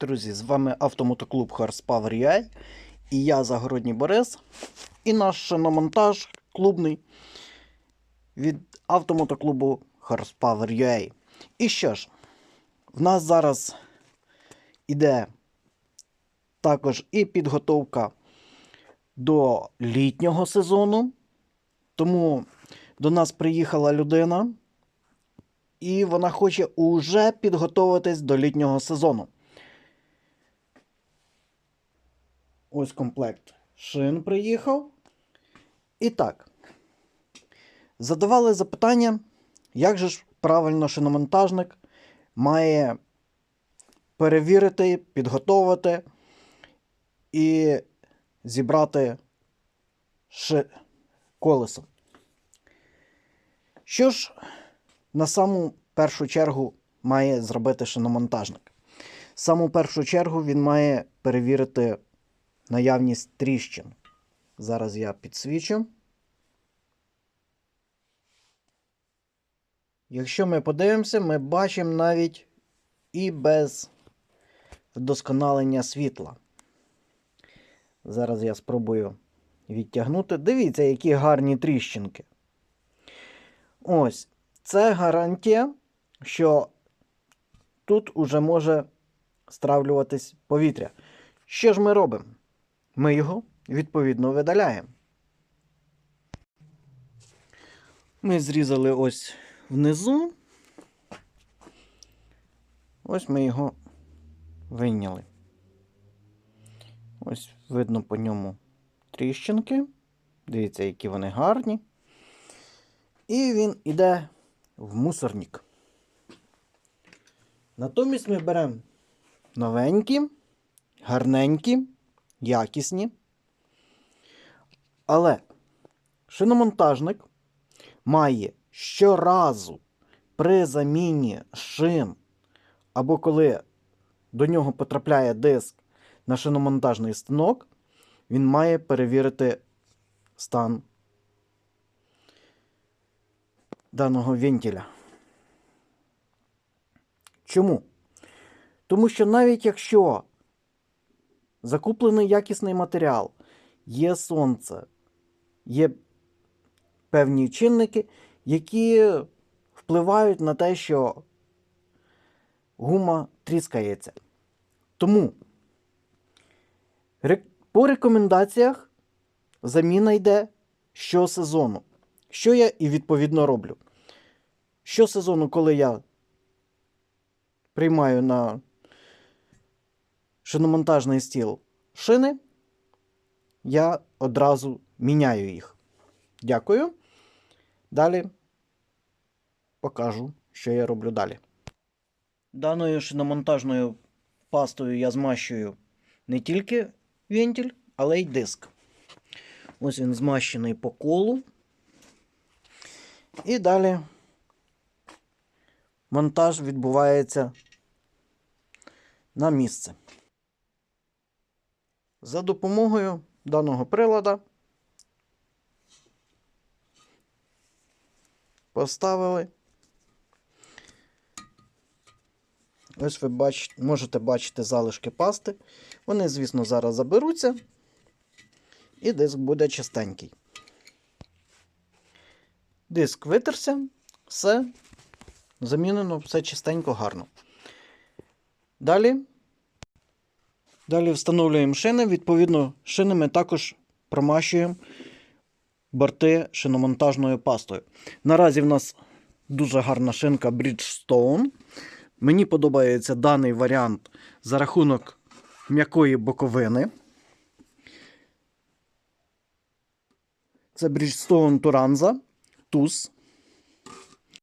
Друзі, з вами автомотоклуб UA і я Загородній Борис. І наш шиномонтаж клубний від автомотоклубу UA. І що ж, в нас зараз іде також і підготовка до літнього сезону. Тому до нас приїхала людина, і вона хоче уже підготуватись до літнього сезону. Ось комплект шин приїхав. І так. Задавали запитання, як же ж правильно шиномонтажник має перевірити, підготовити і зібрати ши... колесо. Що ж на саму першу чергу має зробити шиномонтажник? Саму першу чергу він має перевірити наявність тріщин. Зараз я підсвічу. Якщо ми подивимося, ми бачимо навіть і без вдосконалення світла. Зараз я спробую відтягнути. Дивіться, які гарні тріщинки. Ось, це гарантія, що тут уже може стравлюватись повітря. Що ж ми робимо? Ми його відповідно видаляємо. Ми зрізали ось внизу. Ось ми його вийняли. Ось видно по ньому тріщинки. Дивіться, які вони гарні. І він іде в мусорник. Натомість ми беремо новенькі, гарненькі, якісні. Але шиномонтажник має щоразу при заміні шин, або коли до нього потрапляє диск на шиномонтажний станок, він має перевірити стан даного вентиля. Чому? Тому що навіть якщо закуплений якісний матеріал, є сонце, є певні чинники, які впливають на те, що гума тріскається. Тому по рекомендаціях заміна йде щосезону. Що я і відповідно роблю. Щосезону, коли я приймаю на шиномонтажний стіл шини, я одразу міняю їх. Дякую. Далі покажу, що я роблю далі. Даною шиномонтажною пастою я змащую не тільки вентиль, але й диск. Ось він змащений по колу. І далі монтаж відбувається на місце. За допомогою даного прилада поставили. Ось ви бач, можете бачити залишки пасти. Вони, звісно, зараз заберуться, і диск буде чистенький. Диск витерся, все замінено, все чистенько, гарно. Далі. Далі встановлюємо шини. Відповідно, шини ми також промащуємо борти шиномонтажною пастою. Наразі в нас дуже гарна шинка Bridgestone. Мені подобається даний варіант за рахунок м'якої боковини. Це Bridgestone Turanza TUS.